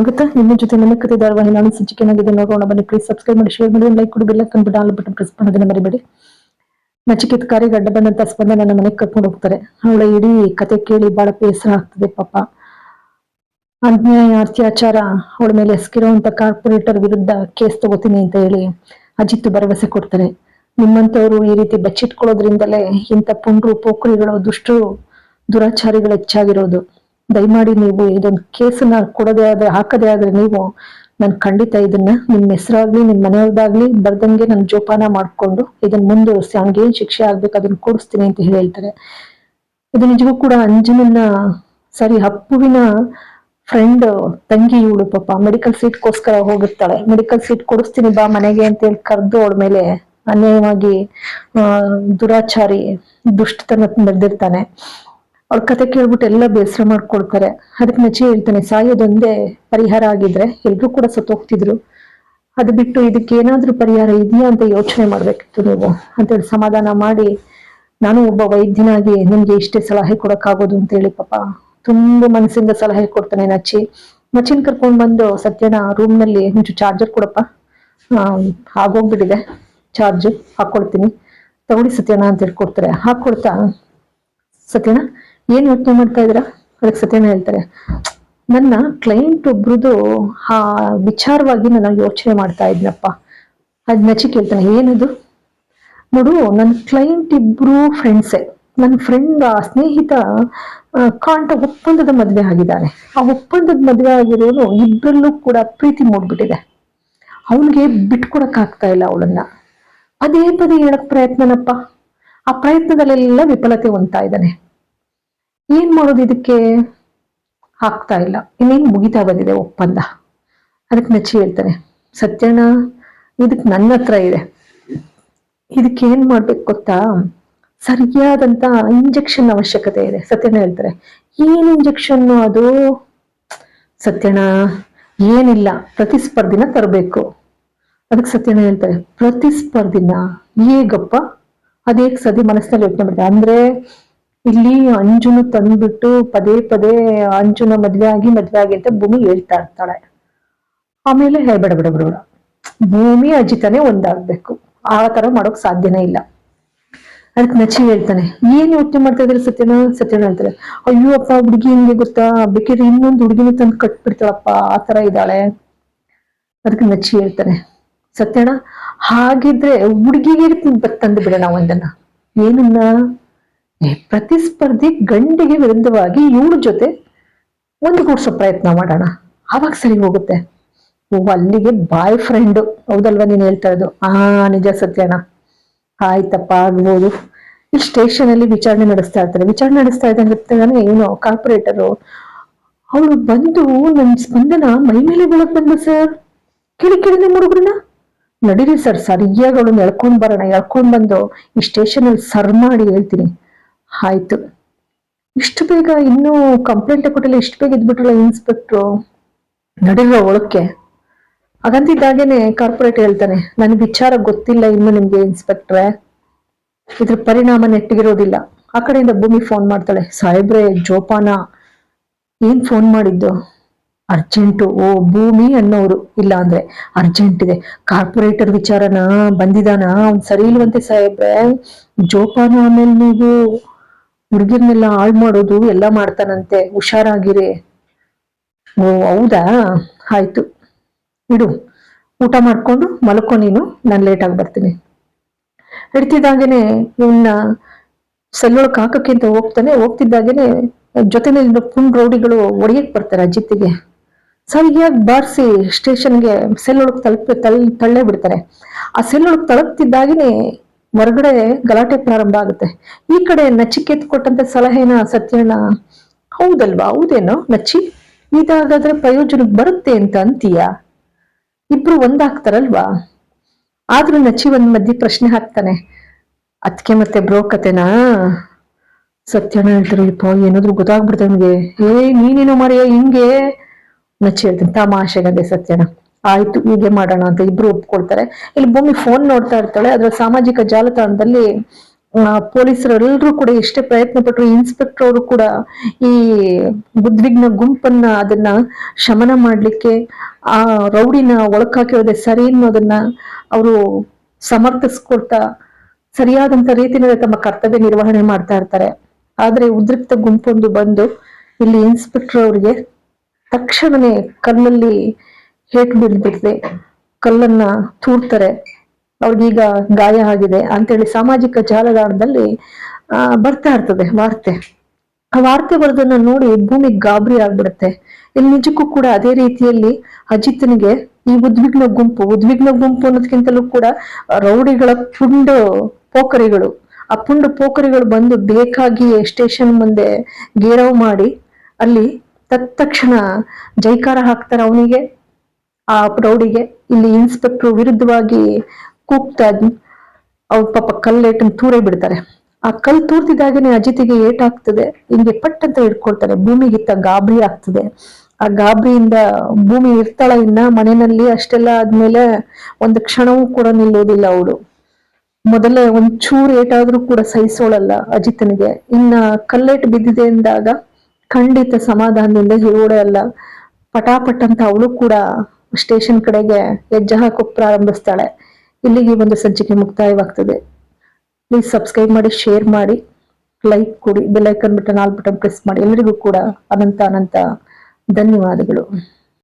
ಆಗುತ್ತಾ ನಿಮ್ಮ ಜೊತೆ ನನ್ನ ಧಾರವಾಹಿ ನಾನು ಸಂಚಿಕೆನಾಗಿದೆ ನೋಡೋಣ ಬನ್ನಿ ಪ್ಲೀಸ್ ಸಬ್ಸ್ಕ್ರೈಬ್ ಮಾಡಿ ಶೇರ್ ಮಾಡಿ ಲೈಕ್ ಕೊಡಿ ಬೆಲ್ಲ ಕಂಡು ಬಟನ್ ಪ್ರೆಸ್ ಮಾಡೋದನ್ನ ಮರಿಬೇಡಿ. ನಚಿಕೆತ್ ಕಾರಿಗೆ ಬಂದಂತ ಸ್ಪಂದನ ನನ್ನ ಮನೆಗೆ ಕರ್ಕೊಂಡು ಹೋಗ್ತಾರೆ. ಅವಳ ಇಡೀ ಕತೆ ಕೇಳಿ ಬಹಳ ಬೇಸರ ಆಗ್ತದೆ ಪಾಪ. ಅನ್ಯಾಯ ಅತ್ಯಾಚಾರ ಅವಳ ಮೇಲೆ ಎಸ್ಕಿರುವಂತ ಕಾರ್ಪೊರೇಟರ್ ವಿರುದ್ಧ ಕೇಸ್ ತಗೋತೀನಿ ಅಂತ ಹೇಳಿ ಅಜಿತ್ ಭರವಸೆ ಕೊಡ್ತಾರೆ. ನಿಮ್ಮಂತವರು ಈ ರೀತಿ ಬಚ್ಚಿಟ್ಕೊಳ್ಳೋದ್ರಿಂದಲೇ ಇಂಥ ಪುಂಡ್ರು, ಪೋಖ್ರಿಗಳು, ದುಷ್ಟರು, ದುರಾಚಾರಿಗಳು ಹೆಚ್ಚಾಗಿರೋದು. ದಯಮಾಡಿ ನೀವು ಇದೊಂದು ಕೇಸನ್ನ ಕೊಡದೇ ಆದ್ರೆ, ಹಾಕದೇ ಆದ್ರೆ ನೀವು ನಾನು ಖಂಡಿತ ಇದನ್ನ ನಿಮ್ಮ ಹೆಸರಾಗ್ಲಿ, ನಿಮ್ಮ ಮನೆಯವ್ರದಾಗ್ಲಿ ಬರ್ದಂಗೆ ನಾನು ಜೋಪಾನ ಮಾಡ್ಕೊಂಡು ಇದನ್ನ ಮುಂದುವರಿಸಿ ಹಂಗೆ ಏನ್ ಶಿಕ್ಷೆ ಆಗ್ಬೇಕು ಅದನ್ನ ಕೊಡಿಸ್ತೀನಿ ಅಂತ ಹೇಳಿ ಹೇಳ್ತಾರೆ. ಇದು ನಿಜವೂ ಕೂಡ ಅಂಜನನ್ನ ಸರಿ, ಅಪ್ಪುವಿನ ಫ್ರೆಂಡ್ ತಂಗಿ ಇವಳು ಪಾಪ ಮೆಡಿಕಲ್ ಸೀಟ್ಗೋಸ್ಕರ ಹೋಗಿರ್ತಾಳೆ. ಮೆಡಿಕಲ್ ಸೀಟ್ ಕೊಡಿಸ್ತೀನಿ ಬಾ ಮನೆಗೆ ಅಂತ ಹೇಳಿ ಕರೆದು ಅವಳ ಮೇಲೆ ಅನ್ಯಾಯವಾಗಿ ದುರಾಚಾರಿ, ದುಷ್ಟತನ ನಡೆದಿರ್ತಾನೆ. ಅವ್ಳ ಕತೆ ಕೇಳ್ಬಿಟ್ಟು ಎಲ್ಲ ಬೇಸರ ಮಾಡ್ಕೊಳ್ತಾರೆ. ಅದಕ್ಕೆ ನಚಿ ಹೇಳ್ತಾನೆ, ಸಾಯೋದೊಂದೇ ಪರಿಹಾರ ಆಗಿದ್ರೆ ಎಲ್ರೂ ಕೂಡ ಸತ್ತೋಗ್ತಿದ್ರು. ಅದು ಬಿಟ್ಟು ಇದಕ್ಕೆ ಏನಾದ್ರೂ ಪರಿಹಾರ ಇದೆಯಾ ಅಂತ ಯೋಚನೆ ಮಾಡ್ಬೇಕಿತ್ತು ನೀವು. ಅಂತೇಳಿ ಸಮಾಧಾನ ಮಾಡಿ, ನಾನು ಒಬ್ಬ ವೈದ್ಯನಾಗಿ ನಿಮ್ಗೆ ಇಷ್ಟೇ ಸಲಹೆ ಕೊಡಕ್ಕಾಗೋದು ಅಂತ ಹೇಳಿ ಪಾಪ ತುಂಬಾ ಮನಸ್ಸಿಂದ ಸಲಹೆ ಕೊಡ್ತಾನೆ ನಚ್ಚಿ ನಚ್ಚಿನ ಕರ್ಕೊಂಡ್ ಬಂದು ಸತ್ಯನ ರೂಮ್ನಲ್ಲಿ ಒಂಚೂರು ಚಾರ್ಜರ್ ಕೊಡಪ್ಪ. ಆಗೋಗ್ಬಿಟ್ಟಿದೆ. ಚಾರ್ಜ್ ಹಾಕೊಳ್ತೀನಿ ತಗೊಳ್ಳಿ ಸತ್ಯನ ಅಂತ ಹೇಳ್ಕೊಡ್ತಾರೆ ಹಾಕೊಡ್ತಾ ಸತ್ಯನ ಏನ್ ಯೋಚನೆ ಮಾಡ್ತಾ ಇದ್ರ ಅದಕ್ಕೆ ಸತ್ಯನ ಹೇಳ್ತಾರೆ. ನನ್ನ ಕ್ಲೈಂಟ್ ಒಬ್ರದ್ದು, ಆ, ವಿಚಾರವಾಗಿ ನಾನು ಯೋಚನೆ ಮಾಡ್ತಾ ಇದ್ನಪ್ಪ. ಅದ್ ನಚಿ ಕೇಳ್ತಾನೆ, ಏನದು? ನೋಡು ನನ್ನ ಕ್ಲೈಂಟ್ ಇಬ್ರು ಫ್ರೆಂಡ್ಸೇ ನನ್ನ ಫ್ರೆಂಡ್ ಆ, ಸ್ನೇಹಿತ ಕಾಂಟ ಒಪ್ಪಂದದ ಮದ್ವೆ ಆಗಿದ್ದಾನೆ. ಆ ಒಪ್ಪಂದದ ಮದ್ವೆ ಆಗಿರೋನು ಇಬ್ಬರಲ್ಲೂ ಕೂಡ ಪ್ರೀತಿ ಮೂಡ್ಬಿಟ್ಟಿದೆ. ಅವನಿಗೆ ಬಿಟ್ಕೊಡಕ್ ಆಗ್ತಾ ಇಲ್ಲ ಅವಳನ್ನ. ಅದೇ ಪದೇ ಹೇಳಕ್ ಪ್ರಯತ್ನನಪ್ಪ. ಆ ಪ್ರಯತ್ನದಲ್ಲೆಲ್ಲ ವಿಫಲತೆ ಹೊಂದ್ತಾ ಇದ್ದಾನೆ. ಏನ್ ಮಾಡೋದು ಇದಕ್ಕೆ? ಆಗ್ತಾ ಇಲ್ಲ. ಇನ್ನೇನು ಮುಗಿತಾ ಬಂದಿದೆ ಒಪ್ಪಂದ. ಅದಕ್ಕೆ ನಚ್ಚಿ ಹೇಳ್ತಾನೆ ಸತ್ಯನ ಇದಕ್ಕೆ ನನ್ನ ಹತ್ರ ಇದೆ. ಇದಕ್ಕೆ ಏನ್ ಮಾಡ್ಬೇಕು ಗೊತ್ತಾ? ಸರಿಯಾದಂತ ಇಂಜೆಕ್ಷನ್ ಅವಶ್ಯಕತೆ ಇದೆ. ಸತ್ಯನ ಹೇಳ್ತಾರೆ, ಏನ್ ಇಂಜೆಕ್ಷನ್ ಅದು? ಸತ್ಯನ ಏನಿಲ್ಲ, ಪ್ರತಿಸ್ಪರ್ಧಿನ ತರಬೇಕು. ಅದಕ್ಕೆ ಸತ್ಯನ ಹೇಳ್ತಾರೆ, ಪ್ರತಿಸ್ಪರ್ಧಿನ? ಹೇಗಪ್ಪ? ಅದೇ ಸದಿ ಮನಸ್ಸಿನಲ್ಲಿ ಯೋಚನೆ ಮಾಡ್ತಾರೆ, ಅಂದ್ರೆ ಇಲ್ಲಿ ಅಂಜುನು ತಂದ್ಬಿಟ್ಟು ಪದೇ ಪದೇ ಅಂಜುನ ಮದ್ವೆ ಆಗಿ ಮದ್ವೆ ಆಗಿ ಅಂತ ಭೂಮಿ ಹೇಳ್ತಾ ಇರ್ತಾಳೆ. ಆಮೇಲೆ ಹೇಳ್ಬೇಡ ಬಿಡ ಬೇಡ ಬೇಡ ಬೇಡ. ಭೂಮಿ ಅಜಿತನೇ ಒಂದಾಗ್ಬೇಕು. ಆ ತರ ಮಾಡೋಕ್ ಸಾಧ್ಯನೇ ಇಲ್ಲ. ಅದಕ್ಕೆ ನಚಿ ಹೇಳ್ತಾನೆ, ಏನ್ ಯೋಚನೆ ಮಾಡ್ತಾ ಇದ್ರೆ ಸತ್ಯನ ಸತ್ಯನ ಹೇಳ್ತಾರೆ ಅಯ್ಯೋ ಅಪ್ಪ, ಹುಡುಗಿ ಹಿಂಗೆ ಗೊತ್ತಾ? ಬೇಕಿದ್ರೆ ಇನ್ನೊಂದು ಹುಡುಗಿನ ತಂದು ಕಟ್ಬಿಡ್ತಾಳಪ್ಪ, ಆ ತರ ಇದ್ದಾಳೆ. ಅದಕ್ಕೆ ನಚ್ಚಿ ಹೇಳ್ತಾನೆ ಸತ್ಯಣ ಹಾಗಿದ್ರೆ ಹುಡುಗಿಗೆ ತಂದು ಬಿಡೋಣ ಒಂದನ್ನ. ಏನನ್ನ? ಪ್ರತಿಸ್ಪರ್ಧಿ ಗಂಡಿಗೆ ವಿರುದ್ಧವಾಗಿ ಇವಳ ಜೊತೆ ಒಂದುಗೂಡಿಸೋ ಪ್ರಯತ್ನ ಮಾಡೋಣ. ಅವಾಗ ಸರಿ ಹೋಗುತ್ತೆ. ಓ, ಅಲ್ಲಿಗೆ ಬಾಯ್ ಫ್ರೆಂಡ್ ಹೌದಲ್ವಾ ನೀನ್ ಹೇಳ್ತಾ ಇರೋದು? ಆ, ನಿಜ ಸತ್ಯಣ್ಣ. ಆಯ್ತಪ್ಪ, ಆಗ್ಬೋದು. ಇಲ್ಲಿ ಸ್ಟೇಷನ್ ಅಲ್ಲಿ ವಿಚಾರಣೆ ನಡೆಸ್ತಾ ಇರ್ತಾರೆ. ವಿಚಾರಣೆ ನಡೆಸ್ತಾ ಇದ್ದಂಗೆ ಏನು ಕಾರ್ಪೊರೇಟರು ಅವಳು ಬಂದು ನನ್ ಸ್ಪಂದನ ಮೈ ಮೇಲೆ ಬೀಳಕ್ ಬಂದು ಸರ್ ಕೇಳಿ ನಮ್ಮ ಹುಡುಗರನ್ನ? ನಡೀರಿ ಸರ್ ಸರಿಯಾಗಿ ಅವಳನ್ನ ಎಳ್ಕೊಂಡ್ ಬರೋಣ. ಎಳ್ಕೊಂಡ್ ಬಂದು ಈ ಸ್ಟೇಷನ್ ಅಲ್ಲಿ ಸರ್ ಮಾಡಿ ಹೇಳ್ತೀನಿ. ಆಯ್ತು. ಇಷ್ಟು ಬೇಗ ಇನ್ನೂ ಕಂಪ್ಲೇಂಟ್ ಕೊಟ್ಟಿಲ್ಲ, ಇಷ್ಟು ಬೇಗ ಇದ್ಬಿಟ್ರಲ್ಲ ಇನ್ಸ್ಪೆಕ್ಟ್ರು ನಡೀರ ಒಳಕ್ಕೆ. ಹಾಗಂತಿದ್ದಾಗೇನೆ ಕಾರ್ಪೊರೇಟ್ ಹೇಳ್ತಾನೆ, ನನಗೆ ವಿಚಾರ ಗೊತ್ತಿಲ್ಲ ಇನ್ನು ನಿಮ್ಗೆ ಇನ್ಸ್ಪೆಕ್ಟ್ರೆ ಇದ್ರ ಪರಿಣಾಮ ನೆಟ್ಟಿಗಿರೋದಿಲ್ಲ. ಆ ಕಡೆಯಿಂದ ಭೂಮಿ ಫೋನ್ ಮಾಡ್ತಾಳೆ, ಸಾಹೇಬ್ರೆ, ಜೋಪಾನ, ಏನ್ ಫೋನ್ ಮಾಡಿದ್ದು? ಅರ್ಜೆಂಟು ಓ ಭೂಮಿ ಅನ್ನೋರು. ಇಲ್ಲ ಅಂದ್ರೆ ಅರ್ಜೆಂಟ್ ಇದೆ. ಕಾರ್ಪೊರೇಟರ್ ವಿಚಾರನ? ಬಂದಿದಾನ? ಅವ್ನ್ ಸರಿ ಇಲ್ವಂತೆ ಸಾಹೇಬ್ರೆ. ಜೋಪಾನ ಆಮೇಲೆ ನೀವು ಹುಡುಗಿರ್ನೆಲ್ಲ ಹಾಳು ಮಾಡೋದು ಎಲ್ಲ ಮಾಡ್ತಾನಂತೆ. ಹುಷಾರಾಗಿರಿ. ಓ, ಹೌದಾ? ಆಯ್ತು. ಇಡು. ಊಟ ಮಾಡ್ಕೊಂಡು ಮಲ್ಕೊ ನೀನು. ನಾನು ಲೇಟಾಗಿ ಬರ್ತೀನಿ. ಹಿಡ್ತಿದ್ದಾಗೇನೆ ಇವನ್ನ ಸೆಲ್ಲೊಳಕ್ ಹಾಕಕ್ಕೆ ಅಂತ ಹೋಗ್ತಾನೆ. ಹೋಗ್ತಿದ್ದಾಗೇನೆ ಜೊತೆನಲ್ಲಿ ಪುಂಡ್ ರೌಡಿಗಳು ಒಡೆಯಕ್ ಬರ್ತಾರೆ ಅಜಿತ್ತಿಗೆ. ಸರಿಯಾಗಿ ಬಾರಿಸಿ ಸ್ಟೇಷನ್ಗೆ ಸೆಲ್ ಒಳಗ್ ತಲುಪಿ, ತಳ್, ತಳ್ಳೇ ಬಿಡ್ತಾರೆ. ಆ ಸೆಲ್ ಒಳಗ್ ತಲುಪ್ತಿದ್ದಾಗೇನೆ ಹೊರಗಡೆ ಗಲಾಟೆ ಪ್ರಾರಂಭ ಆಗುತ್ತೆ. ಈ ಕಡೆ ನಚಿಕೇತ್ ಕೊಟ್ಟಂತ ಸಲಹೆನ ಸತ್ಯಣ್ಣ ಹೌದಲ್ವಾ? ಹೌದೇನೋ ನಚ್ಚಿ? ಇದಾಗಾದ್ರೆ ಪ್ರಯೋಜನಕ್ಕೆ ಬರುತ್ತೆ ಅಂತ ಅಂತೀಯ? ಇಬ್ರು ಒಂದಾಗ್ತಾರಲ್ವಾ? ಆದ್ರೂ ನಚ್ಚಿ ಒಂದ್ ಮಧ್ಯೆ ಪ್ರಶ್ನೆ ಹಾಕ್ತಾನೆ. ಅದಕ್ಕೆ ಮತ್ತೆ ಬ್ರೋ ಕತೆನಾ? ಸತ್ಯನ ಹೇಳ್ತಾರೆ, ಇಪ್ಪ, ಏನಾದ್ರು ಗೊತ್ತಾಗ್ಬಿಡ್ತು ನನ್ಗೆ ಏ ನೀನೇನೋ ಮರೆಯ, ಹಿಂಗೆ? ನಚ್ಚಿ ಹೇಳ್ತೀನಿ ತಮಾಷೆಗಂದೆ ಸತ್ಯನ. ಆಯ್ತು, ಹೀಗೆ ಮಾಡೋಣ ಅಂತ ಇಬ್ರು ಒಪ್ಕೊಳ್ತಾರೆ. ಇಲ್ಲಿ ಭೂಮಿ ಫೋನ್ ನೋಡ್ತಾ ಇರ್ತಾಳೆ. ಅದ್ರ ಸಾಮಾಜಿಕ ಜಾಲತಾಣದಲ್ಲಿ ಪೊಲೀಸರೆಲ್ಲರೂ ಕೂಡ ಎಷ್ಟೇ ಪ್ರಯತ್ನ ಪಟ್ಟರು ಇನ್ಸ್ಪೆಕ್ಟರ್ ಅವರು ಕೂಡ ಈ ಉದ್ವಿಗ್ನ ಗುಂಪನ್ನ ಅದನ್ನ ಶಮನ ಮಾಡ್ಲಿಕ್ಕೆ, ಆ ರೌಡಿನ ಒಳಕಾಕಿರೋದೆ ಸರಿ ಅನ್ನೋದನ್ನ ಅವರು ಸಮರ್ಥಿಸ್ಕೊಳ್ತಾ ಸರಿಯಾದಂತ ರೀತಿಯಲ್ಲಿ ತಮ್ಮ ಕರ್ತವ್ಯ ನಿರ್ವಹಣೆ ಮಾಡ್ತಾ ಇರ್ತಾರೆ. ಆದ್ರೆ ಉದ್ರಿಕ್ತ ಗುಂಪೊಂದು ಬಂದು ಇಲ್ಲಿ ಇನ್ಸ್ಪೆಕ್ಟರ್ ಅವರಿಗೆ ತಕ್ಷಣವೇ ಕಲ್ಲಲ್ಲಿ ಹೇಟ್ ಬೀಳ್ಬಿಡ್ದೆ ಕಲ್ಲನ್ನ ತೂರ್ತಾರೆ ಅವ್ರಿಗೀಗ ಗಾಯ ಆಗಿದೆ ಅಂತೇಳಿ ಸಾಮಾಜಿಕ ಜಾಲತಾಣದಲ್ಲಿ ಆ, ಬರ್ತಾ ಇರ್ತದೆ ವಾರ್ತೆ. ಆ ವಾರ್ತೆ ಬರೋದನ್ನ ನೋಡಿ ಭೂಮಿ ಗಾಬರಿ ಆಗ್ಬಿಡುತ್ತೆ. ಇಲ್ಲಿ ನಿಜಕ್ಕೂ ಕೂಡ ಅದೇ ರೀತಿಯಲ್ಲಿ ಅಜಿತ್ನಿಗೆ ಈ ಉದ್ವಿಗ್ನ ಗುಂಪು ಉದ್ವಿಗ್ನ ಗುಂಪು ಅನ್ನೋದಕ್ಕಿಂತಲೂ ಕೂಡ ರೌಡಿಗಳ ಪುಂಡು ಪೋಖರಿಗಳು. ಆ ಪುಂಡು ಪೋಖರಿಗಳು ಬಂದು ಬೇಕಾಗಿ ಸ್ಟೇಷನ್ ಮುಂದೆ ಗೇರವ್ ಮಾಡಿ ಅಲ್ಲಿ ತತ್ಕ್ಷಣ ಜೈಕಾರ ಹಾಕ್ತಾರೆ ಅವನಿಗೆ. ಆ ಪ್ರೌಢಿಗೆ ಇಲ್ಲಿ ಇನ್ಸ್ಪೆಕ್ಟರ್ ವಿರುದ್ಧವಾಗಿ ಕೂಗ್ತಾ ಅವ್ರ ಪಾಪ ಕಲ್ಲೇಟನ್ ತೂರೇ ಬಿಡ್ತಾರೆ. ಆ ಕಲ್ ತೂರ್ತಿದಾಗನೆ ಅಜಿತಿಗೆ ಏಟಾಗ್ತದೆ, ಹಿಂಗೆ ಪಟ್ ಅಂತ ಹಿಡ್ಕೊಳ್ತಾರೆ. ಭೂಮಿಗಿತ್ತ ಗಾಬರಿ ಆಗ್ತದೆ. ಆ ಗಾಬರಿಯಿಂದ ಭೂಮಿ ಇರ್ತಾಳ ಇನ್ನ, ಮನೆಯಲ್ಲಿ ಅಷ್ಟೆಲ್ಲ ಆದ್ಮೇಲೆ ಒಂದು ಕ್ಷಣವೂ ಕೂಡ ನಿಲ್ಲೋದಿಲ್ಲ ಅವಳು. ಮೊದಲೇ ಒಂದ್ ಚೂರು ಏಟಾದ್ರೂ ಕೂಡ ಸಹಿಸೋಳಲ್ಲ ಅಜಿತನಿಗೆ. ಇನ್ನ ಕಲ್ಲೇಟ್ ಬಿದ್ದಿದೆ ಎಂದಾಗ ಖಂಡಿತ ಸಮಾಧಾನದಿಂದ ಇರೋಳೆ ಅಲ್ಲ. ಪಟಾಪಟ್ ಅಂತ ಅವಳು ಕೂಡ ಸ್ಟೇಷನ್ ಕಡೆಗೆ ಹೆಜ್ಜೆ ಹಾಕೋಕ್ ಪ್ರಾರಂಭಿಸ್ತಾಳೆ. ಇಲ್ಲಿಗೆ ಒಂದು ಸಂಚಿಕೆ ಮುಕ್ತಾಯವಾಗ್ತದೆ. ಪ್ಲೀಸ್ ಸಬ್ಸ್ಕ್ರೈಬ್ ಮಾಡಿ ಶೇರ್ ಮಾಡಿ ಲೈಕ್ ಕೊಡಿ bell icon button all button press ಮಾಡಿ. ಎಲ್ಲರಿಗೂ ಕೂಡ ಅನಂತ ಅನಂತ ಧನ್ಯವಾದಗಳು.